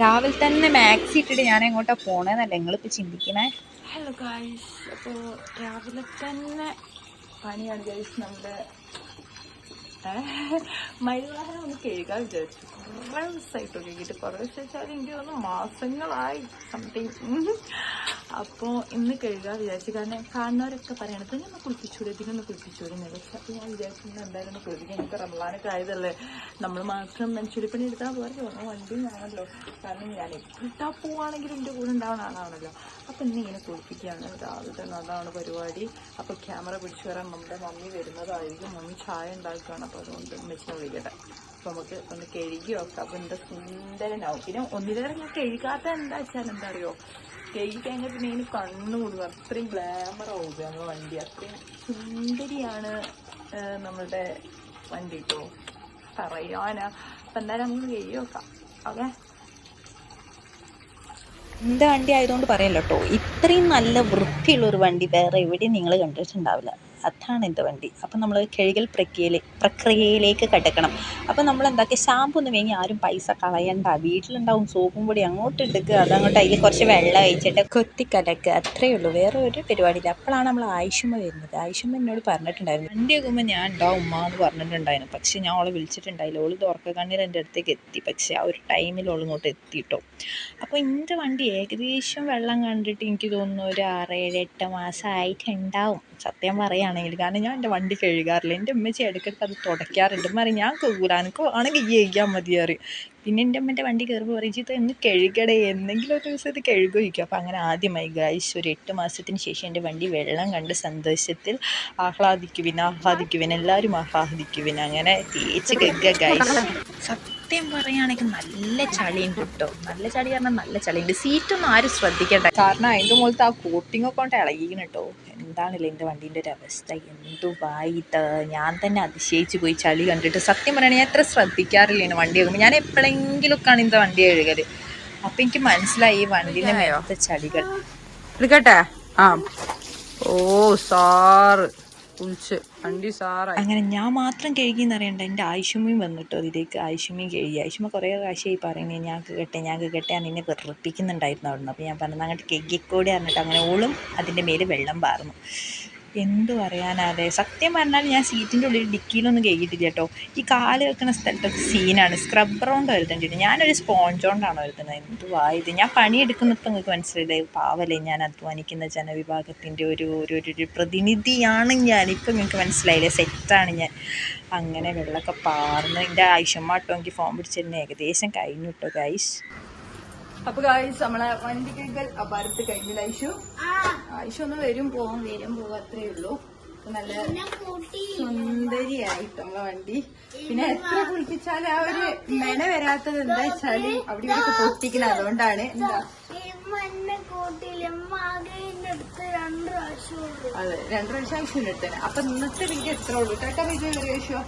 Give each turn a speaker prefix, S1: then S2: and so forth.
S1: രാവിലെ തന്നെ മാക്സി ഇട്ടിട്ട് ഞാൻ എങ്ങോട്ടാ പോണേന്നല്ല നിങ്ങളിപ്പോ ചിന്തിക്കണേ?
S2: ഹലോ ഗായ്സ് അപ്പോൾ രാവിലെ തന്നെ പണിയാണ് ഗൈസ് നമ്മുടെ മൈവാഹനം ഒന്ന് കഴുകാൻ വിചാരിച്ചു. കുറേ ദിവസമായിട്ട് കഴുകിയിട്ട്. കുറേ ദിവസം വെച്ചാൽ എനിക്ക് തോന്നുന്നു മാസങ്ങളായി സംതിങ് അപ്പോൾ ഇന്ന് കഴുകാൻ വിചാരിച്ചു. കാരണം കാണുന്നവരൊക്കെ പറയണത് ഒന്ന് കുളിപ്പിച്ചൂടെ ഇതിനൊന്ന് കുളിപ്പിച്ചൂടെ? പക്ഷെ അപ്പോൾ ഞാൻ വിചാരിച്ചു എന്തായാലും ഒന്ന് കുളിപ്പിക്കാൻ എനിക്ക് റമലാനൊക്കെ ആയതല്ലേ. നമ്മൾ മാത്രം മനുഷ്യരിപ്പണി എടുത്താൽ പോലെ തോന്നുന്നു വണ്ടി ഞാനല്ലോ. കാരണം ഞാൻ എപ്പോഴാ പോവാണെങ്കിൽ എന്റെ കൂടെ ഉണ്ടാവുന്ന ആളാണല്ലോ. അപ്പം ഇന്ന് ഇങ്ങനെ കുളിപ്പിക്കുകയാണ് രാവിലെ തന്നെ അതാണ് പരിപാടി. അപ്പോൾ ക്യാമറ പിടിച്ചു വരാൻ നമ്മുടെ മമ്മി വരുന്നതായിരിക്കും. മമ്മി ചായ ഉണ്ടാക്കുകയാണ്. അപ്പോൾ അതുകൊണ്ട് ഉമ്മച്ചിനെ വിളിക്കട്ടെ. അപ്പോൾ നമുക്ക് ഒന്ന് കഴുകി നോക്കാം അപ്പോൾ എന്താ സുന്ദരനാവും. പിന്നെ ഒന്നിലേറെ ഞാൻ കഴുകാത്ത എന്താ വെച്ചാൽ എന്താ അറിയോ? കഴുകി കഴിഞ്ഞാൽ പിന്നെ ഇതിന് കണ്ണു കൊടുക്കും അത്രയും ഗ്ലാമർ ആവുക നമ്മളെ വണ്ടി. അത്രയും സുന്ദരിയാണ് നമ്മളുടെ വണ്ടി കേട്ടോ പറയാനാ. അപ്പം എന്തായാലും നമുക്ക് കഴുകി നോക്കാം ഓക്കെ?
S1: എന്റെ വണ്ടി ആയതുകൊണ്ട് പറയല്ലോ കേട്ടോ ഇത്രയും നല്ല വൃത്തിയുള്ള ഒരു വണ്ടി വേറെ എവിടെയും നിങ്ങൾ കണ്ടിട്ടുണ്ടാവില്ല അതാണ് എന്റെ വണ്ടി. അപ്പം നമ്മൾ കഴുകൽ പ്രക്രിയയിലെ പ്രക്രിയയിലേക്ക് കടക്കണം. അപ്പം നമ്മൾ എന്താക്കി ഷാമ്പു ഒന്നും വേങ്ങി ആരും പൈസ കളയണ്ട. വീട്ടിലുണ്ടാവും സോപ്പും പൊടി അങ്ങോട്ട് എടുക്കുക അങ്ങോട്ട് അതിൽ കുറച്ച് വെള്ളം ഒഴിച്ചിട്ട് കൊത്തി കലക്കുക. അത്രയേ ഉള്ളൂ. വേറെ ഒരു പരിപാടിയില്ല. അപ്പോഴാണ് നമ്മൾ ആയുഷമ്മ വരുന്നത്. ആയുഷമ്മ എന്നോട് പറഞ്ഞിട്ടുണ്ടായിരുന്നു. വണ്ടി ആകുമ്പോൾ ഞാൻ ഉണ്ടാവും ഉമ്മ എന്ന് പറഞ്ഞിട്ടുണ്ടായിരുന്നു. പക്ഷേ ഞാൻ അവളെ വിളിച്ചിട്ടുണ്ടായില്ല. ഓൾ തുറക്ക കണ്ണീർ എന്റെ അടുത്തേക്ക് എത്തി. പക്ഷേ ആ ഒരു ടൈമിൽ ഓൾ ഇങ്ങോട്ട് എത്തിയിട്ടോ അപ്പോൾ എന്റെ വണ്ടി ഏകദേശം വെള്ളം കണ്ടിട്ട് എനിക്ക് തോന്നുന്നു ഒരു ആറ് ഏഴ് എട്ട് മാസം ആയിട്ടുണ്ടാവും സത്യം പറയുകയാണെങ്കിൽ കാരണം ഞാൻ എന്റെ വണ്ടി കഴുകാറില്ല. എന്റെ ഉമ്മച്ചി ഇടയ്ക്കിടയ്ക്ക് അത് തുടയ്ക്കാറുണ്ട്. പറയും ഞാൻ കഴുകൂല എനിക്ക് ആണെങ്കിൽ ഈ കഴിക്കാൻ മതി പറയും. പിന്നെ എന്റെ അമ്മന്റെ വണ്ടി കയറുമ്പോൾ പറയും ചീത്ത എന്ന് കഴുകടേ എന്തെങ്കിലും ഒരു ദിവസം ഇത് കഴുകുമായിരിക്കും അപ്പോൾ അങ്ങനെ ആദ്യമായി ഗായ്സ് ഒരു എട്ട് മാസത്തിന് ശേഷം എന്റെ വണ്ടി വെള്ളം കണ്ട് സന്തോഷത്തിൽ ആഹ്ലാദിക്കുവിൻ ആഹ്ലാദിക്കുവിൻ എല്ലാവരും ആഹ്ലാദിക്കുവിൻ. അങ്ങനെ തേച്ച് കഴുകുക ഗൈസ്. സത്യം പറയുകയാണെങ്കിൽ നല്ല ചളിയുണ്ട് കേട്ടോ. നല്ല ചളി പറഞ്ഞാൽ നല്ല ചളിയുണ്ട്. സീറ്റൊന്നും ആരും ശ്രദ്ധിക്കേണ്ട. കാരണം അതിന്റെ മുകളിലത്തെ ആ കോട്ടിങ്ങൊക്കെ കൊണ്ട് ഇളകിക്കണം കേട്ടോ. എന്താണല്ലോ എന്റെ വണ്ടീന്റെ ഒരു അവസ്ഥ? എന്തു വായിട്ട് ഞാൻ തന്നെ അതിശയിച്ച് പോയി ചളി കണ്ടിട്ട് സത്യം പറയുകയാണെങ്കിൽ ഞാൻ എത്ര ശ്രദ്ധിക്കാറില്ല ഇങ്ങനെ വണ്ടി കഴുകുമ്പോൾ ഞാൻ എപ്പോഴെങ്കിലുമൊക്കെയാണ് ഇന്ന് വണ്ടി കഴുകൽ അപ്പം എനിക്ക് മനസ്സിലായി ഈ വണ്ടീന്റെ മേലത്തെ ചളികൾ.
S2: എടുക്കട്ടെ ആ. ഓ സാറ്.
S1: അങ്ങനെ ഞാൻ മാത്രം കഴുകിയെന്ന് അറിയണ്ട എന്റെ ആയിഷുമ്മയും വന്നിട്ടോ ഇതിലേക്ക്. ആയിഷുമ്മയും കഴുകി. ആയിഷുമ്മ കുറേ പ്രാവശ്യമായി പറയുന്നത് ഞാൻ കെട്ടെ ഞാൻ കേട്ടെ. നിന്നെ വെറുപ്പിക്കുന്നുണ്ടായിരുന്നു അവിടുന്ന്. അപ്പോൾ ഞാൻ പറഞ്ഞത് അങ്ങോട്ട് കെഗ്ഗിക്കോടി പറഞ്ഞിട്ട് അങ്ങനെ ഓളും അതിന്റെ മേലെ വെള്ളം പാർന്നു. എന്തു പറയാനാതെ. സത്യം പറഞ്ഞാൽ ഞാൻ സീറ്റിന്റെ ഉള്ളിൽ ഡിക്കിയിലൊന്നും കഴുകിയിട്ടില്ല കേട്ടോ. ഈ കാൽ വെക്കുന്ന സ്ഥലത്തൊക്കെ സീനാണ്. സ്ക്രബ്ബർ കൊണ്ട് വരുത്തേണ്ടത് ഞാനൊരു സ്പോഞ്ച് കൊണ്ടാണ് വരുത്തുന്നത്? എന്തുവാ ഇത്? ഞാൻ പണിയെടുക്കുന്നപ്പോൾ നിങ്ങൾക്ക് മനസ്സിലായി പാവല്ലേ ഞാൻ അധ്വാനിക്കുന്ന ജനവിഭാഗത്തിന്റെ ഒരു ഒരു ഒരു- പ്രതിനിധിയാണ് ഇപ്പം നിങ്ങൾക്ക് മനസ്സിലായില്ലേ? സെറ്റാണ് ഞാൻ. അങ്ങനെ വെള്ളമൊക്കെ പാർന്ന് എന്റെ ആയിഷമ്മാട്ടോ എനിക്ക് ഫോം പിടിച്ചിരുന്ന ഏകദേശം കഴിഞ്ഞു കേട്ടോ ഗൈസ്
S2: അപ്പൊ ഗായ്സ് നമ്മളെ വണ്ടി കഴുകൽ അപാരത്ത് കഴിഞ്ഞില്ല ഐഷു? ഐഷു ഒന്ന് വരും പോവും വരും പോവും അത്രേ ഉള്ളൂ. നല്ല സുന്ദരിയായിട്ട് നമ്മളെ വണ്ടി. പിന്നെ എത്ര കുളിപ്പിച്ചാലും ആ ഒരു മെന വരാത്തത് എന്താ വെച്ചാൽ അവിടെ ഇവർക്ക് പൊട്ടിക്കണം അതുകൊണ്ടാണ് എന്താ? അതെ രണ്ടു പ്രാവശ്യം ആവശ്യം എടുത്തേ അപ്പൊ ഇന്നത്തെ എനിക്ക് എത്ര ഉള്ളൂ. കേട്ടോ വരെ ആവശ്യം